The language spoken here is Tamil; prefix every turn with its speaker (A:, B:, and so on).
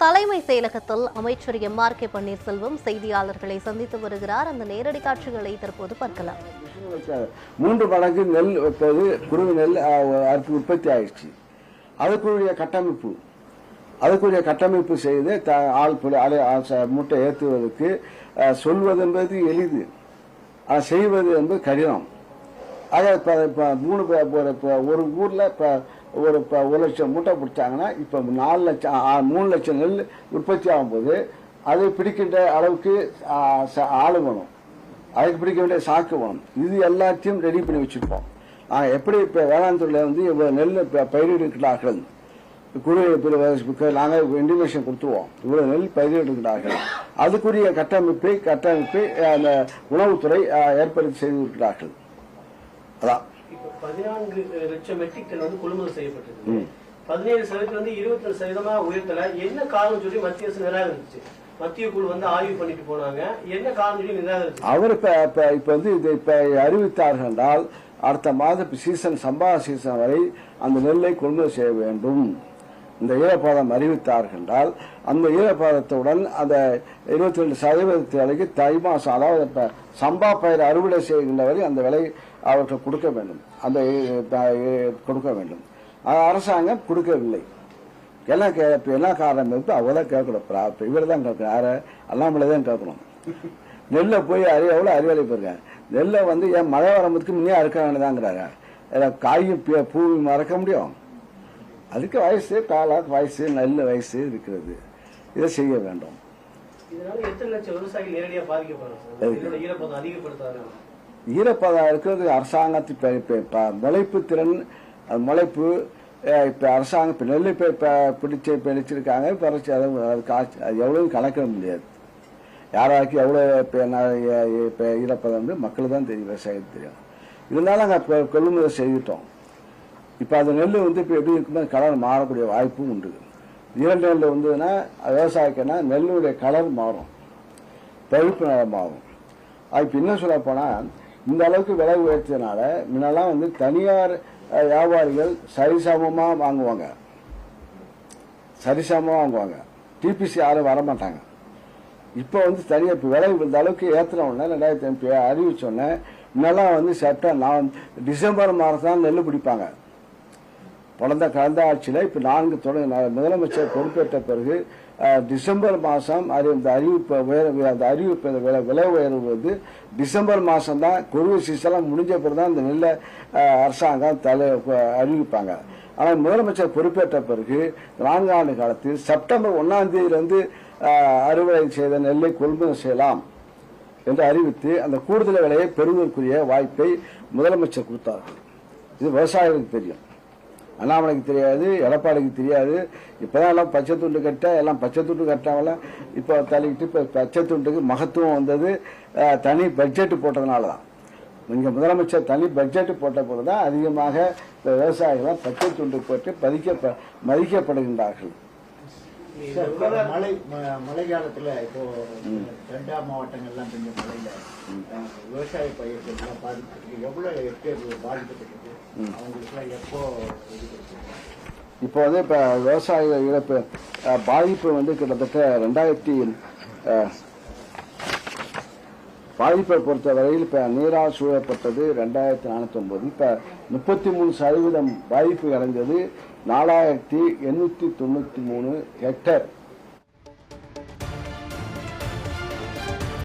A: தலைமை செயலகத்தில் அமைச்சர் எம் ஆர் கே பன்னீர்செல்வம் செய்தியாளர்களை சந்தித்து வருகிறார். அந்த நேரடி காட்சிகளை தற்போது பார்க்கலாம்.
B: மூன்று மடங்கு நெல் வைப்பது குருவி நெல் அறுப்பு உற்பத்தி ஆயிடுச்சு. அதுக்குரிய கட்டமைப்பு அதுக்குரிய கட்டமைப்பு செய்து த ஆள் புலி அலை மூட்டை ஏற்றுவதற்கு சொல்வது என்பது எளிது. செய்வது என்பது கடினம். ஆக இப்போ இப்போ மூணு இப்போ ஒரு ஊரில் இப்போ ஒரு இப்போ ஒரு லட்சம் மூட்டை பிடிச்சாங்கன்னா இப்போ நாலு லட்சம் மூணு லட்சம் நெல் உற்பத்தி ஆகும்போது அதை பிடிக்கின்ற அளவுக்கு ஆளு வேணும். அதுக்கு பிடிக்க வேண்டிய சாக்கு வேணும். இது எல்லாத்தையும் ரெடி பண்ணி வச்சுருப்போம். நாங்கள் எப்படி இப்போ வேளாண் துறையில் வந்து இவ்வளோ நெல் இப்போ பயிரிடுகிறார்கள்? குழு நாங்கள் இன்டிமேஷன் கொடுத்துருவோம். இவ்வளோ நெல் பயிரிடுகிறார்கள். அதுக்குரிய கட்டமைப்பை கட்டமைப்பை அந்த உணவுத்துறை ஏற்படுத்தி செய்திருக்கிறார்கள் அதான்.
C: பதினான்கு லட்சம் மெட்ரிக் டன் வந்து கொள்முதல் செய்யப்பட்டிருக்கு. பதினேழு சதவீதம் வந்து இருபத்தி ரெண்டு சதவீதமா உயர்த்தல. என்ன காரணம் சொல்லி மத்திய அரசு நிராகரிச்சு. மத்திய குழு வந்து ஆய்வு பண்ணிட்டு போனாங்க. என்ன காரணம் சொல்லி நிராகரிச்சு.
B: அவர் இப்போ இப்போ இப்போ வந்து இதை இப்போ அறிவித்தார்கள் என்றால் அடுத்த மாத சீசன் சம்பா சீசன் வரை அந்த நெல்லை கொள்முதல் செய்ய வேண்டும். இந்த ஈழப்பாதம் அறிவித்தார்கள் என்றால் அந்த ஈழப்பாதத்துடன் அந்த இருபத்தி ரெண்டு சதவீதத்து விலைக்கு தை மாதம் அதாவது இப்போ சம்பா பயிர் அறுவடை செய்கின்ற வரை அந்த விலை அவர்கள் கொடுக்க வேண்டும். அந்த கொடுக்க வேண்டும். அது அரசாங்கம் கொடுக்கவில்லை. எல்லாம் கே இப்போ என்ன காரணம் இருக்கு? தான் கேட்கணும். இப்போ இவர் தான் கேட்கணும். யாரை? அண்ணாமலை தான் கேட்கணும். நெல்லை போய் அறி எவ்வளோ அறிவாளி போயிருக்கேன் நெல்லை வந்து ஏன் மழை வரம்புக்கு முன்னே அறுக்க வேண்டியதாங்கிறாங்க இதில் காயும் பி- பூவும் மறக்க முடியும்? அதுக்கு வயசு காலா வயசு நெல் வயசு இருக்கிறது. இதை செய்ய வேண்டும்.
C: ஈரப்பதம்
B: இருக்கிறது அரசாங்கத்து இப்போ இப்போ இப்போ முளைப்பு திறன் முளைப்பு இப்போ அரசாங்கம் இப்போ நெல் இப்போ பிடிச்சி பிடிச்சிருக்காங்க பறிச்சு அதை காய்ச்சி அது எவ்வளவு கணக்கிட முடியாது. யாராருக்கு எவ்வளோ இப்போ இப்போ ஈரப்பதம் மக்களுக்கு தான் தெரியும் விவசாயத்துக்கு தெரியும். இருந்தாலும் நாங்கள் கொள்முதல் செய்துட்டோம். இப்போ அந்த நெல் வந்து இப்போ எப்படி இருக்குமோ கலர் மாறக்கூடிய வாய்ப்பும் உண்டு. இரண்டு நெல் வந்ததுன்னா விவசாயிக்குன்னா நெல்லுடைய கலர் மாறும். பழுப்பு நிறம் மாறும். இப்போ என்ன சொல்ல போனால் இந்த அளவுக்கு விலை உயர்த்தியதுனால முன்னெல்லாம் வந்து தனியார் வியாபாரிகள் சரிசமமாக வாங்குவாங்க. சரிசமமாக வாங்குவாங்க. டிபிசி யாரும் வர மாட்டாங்க இப்போ வந்து தனியாக இப்போ விலை இந்த அளவுக்கு ஏற்றின உடனே ரெண்டாயிரத்தி அஞ்சு அறிவிச்சோடனே முன்னெல்லாம் வந்து செப்டம்பர் நான் டிசம்பர் மாதம் தான் நெல் பிடிப்பாங்க. பிறந்த கலந்த ஆட்சியில் இப்போ நான்கு துணை முதலமைச்சர் பொறுப்பேற்ற பிறகு டிசம்பர் மாதம் அது இந்த அறிவிப்பு உயர அந்த அறிவிப்பு இந்த விலை விலை உயர்வு வந்து டிசம்பர் மாதம் தான் குருவி சீசெல்லாம் முடிஞ்ச பிறகு தான் இந்த நெல்லை அரசாங்கம் தலை அறிவிப்பாங்க. ஆனால் முதலமைச்சர் பொறுப்பேற்ற பிறகு நான்கு ஆண்டு காலத்தில் செப்டம்பர் ஒன்றாம் தேதியிலிருந்து அறுவடை செய்த நெல்லை கொள்முதல் செய்யலாம் என்று அறிவித்து அந்த கூடுதல் விலையை பெறுவதற்குரிய வாய்ப்பை முதலமைச்சர் கொடுத்தார்கள். இது விவசாயிகளுக்கு தெரியும். அண்ணாமலைக்கு தெரியாது எடப்பாடிக்கு தெரியாது. இப்போதான் எல்லாம் பச்சை துண்டு கட்ட எல்லாம் பச்சை துண்டு கட்டாமலாம் இப்போ தள்ளிக்கிட்டு இப்போ பச்சை துண்டுக்கு மகத்துவம் வந்தது. தனி பட்ஜெட்டு போட்டதுனால தான் இங்கே முதலமைச்சர் தனி பட்ஜெட்டு போட்ட போது தான் அதிகமாக இப்போ விவசாயிகள் பச்சை துண்டு போட்டு பதிக்க மதிக்கப்படுகின்றார்கள்.
D: மழை ம- மழை காலத்துல இப்போ ரெண்டாம் மாவட்டங்கள்லாம் பெஞ்ச மழையில விவசாய பயிர்கள் எல்லாம் பாதிக்கப்பட்டு எவ்வளவு ஹெக்டேர் பாதிக்கப்பட்டிருக்கு அவங்களுக்கு எல்லாம் எப்போ இது
B: இப்போ வந்து இப்போ விவசாய இழப்பு பாதிப்பு வந்து கிட்டத்தட்ட ரெண்டாயிரத்தி பாதிப்பை பாதிப்பை பொறுத்தவரையில் இப்போ நீரால் சூழப்பட்டது ரெண்டாயிரத்தி நானூற்றி ஒம்பது இப்போ முப்பத்தி மூணு சதவீதம் பாதிப்பு அடைஞ்சது நாலாயிரத்தி எண்ணூற்றி தொண்ணூற்றி மூணு ஹெக்டேர்.